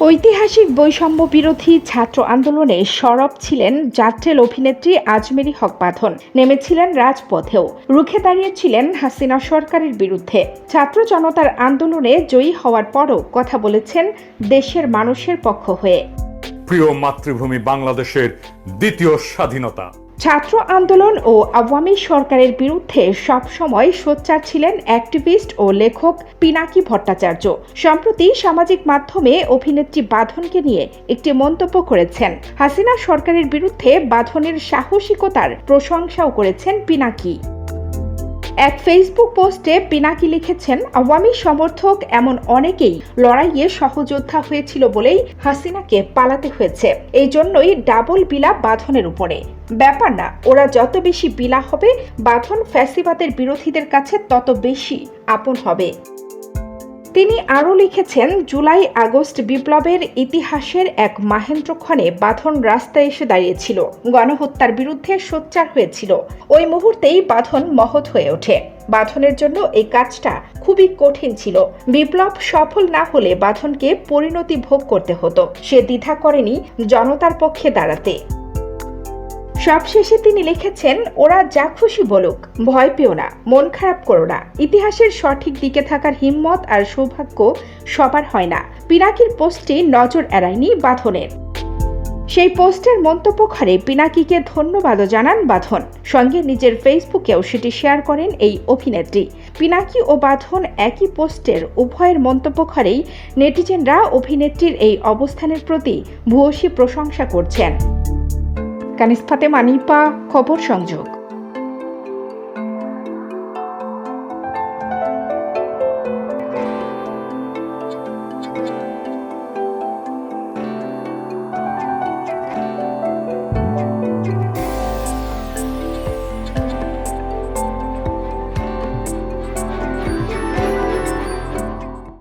ঐতিহাসিক বৈষম্য বিরোধী ছাত্র আন্দোলনে সরব ছিলেন জাট্রেল অভিনেত্রী আজমেরি হক বাঁধন। নেমেছিলেন রাজপথেও। রুখে দাঁড়িয়েছিলেন হাসিনা সরকারের বিরুদ্ধে। ছাত্র জনতার আন্দোলনে জয়ী হওয়ার পরও কথা বলেছেন দেশের মানুষের পক্ষ হয়ে। প্রিয় মাতৃভূমি বাংলাদেশের দ্বিতীয় স্বাধীনতা। ছাত্র আন্দোলন ও আওয়ামী সরকারের বিরুদ্ধে সবসময় সোচ্চার ছিলেন অ্যাক্টিভিস্ট ও লেখক পিনাকি ভট্টাচার্য। সম্প্রতি সামাজিক মাধ্যমে অভিনেত্রী বাঁধনকে নিয়ে একটি মন্তব্য করেছেন। হাসিনা সরকারের বিরুদ্ধে বাঁধনের সাহসিকতার প্রশংসাও করেছেন পিনাকি। এক ফেসবুক পোস্টে পিনাকি লিখেছেন, আওয়ামী সমর্থক এমন অনেকেই লড়াইয়ে সহযোদ্ধা হয়েছিল বলেই হাসিনাকে পালাতে হয়েছে। এই জন্যই ডাবল বিলা বাঁধনের উপরে। ব্যাপার না, ওরা যত বেশি বিলা হবে, বাঁধন ফ্যাসিবাদের বিরোধীদের কাছে তত বেশি আপন হবে। তিনি আরও লিখেছেন, জুলাই আগস্ট বিপ্লবের ইতিহাসের এক মাহেন্দ্রক্ষণে বাঁধন রাস্তায় এসে দাঁড়িয়েছিল। গণহত্যার বিরুদ্ধে সোচ্চার হয়েছিল। ওই মুহূর্তেই বাঁধন মহৎ হয়ে ওঠে। বাঁধনের জন্য এই কাজটা খুবই কঠিন ছিল। বিপ্লব সফল না হলে বাঁধনকে পরিণতি ভোগ করতে হতো। সে দ্বিধা করেনি জনতার পক্ষে দাঁড়াতে। সবশেষে তিনি লিখেছেন, ওরা যা খুশি বলুক, ভয় পেও না, মন খারাপ করো না। ইতিহাসের সঠিক দিকে থাকার হিম্মত আর সৌভাগ্য সবার হয় না। পিনাকির পোস্টটি নজর এড়ায়নি বাঁধনের। সেই পোস্টের মন্তব্য ঘরে পিনাকিকে ধন্যবাদও জানান বাঁধন। সঙ্গে নিজের ফেসবুকেও সেটি শেয়ার করেন এই অভিনেত্রী। পিনাকি ও বাঁধন একই পোস্টের উভয়ের মন্তব্য ঘরেই নেটিজেনরা অভিনেত্রীর এই অবস্থানের প্রতি ভূয়সী প্রশংসা করছেন। কানিস ফাতেমা নিপা খবর সংযোগ।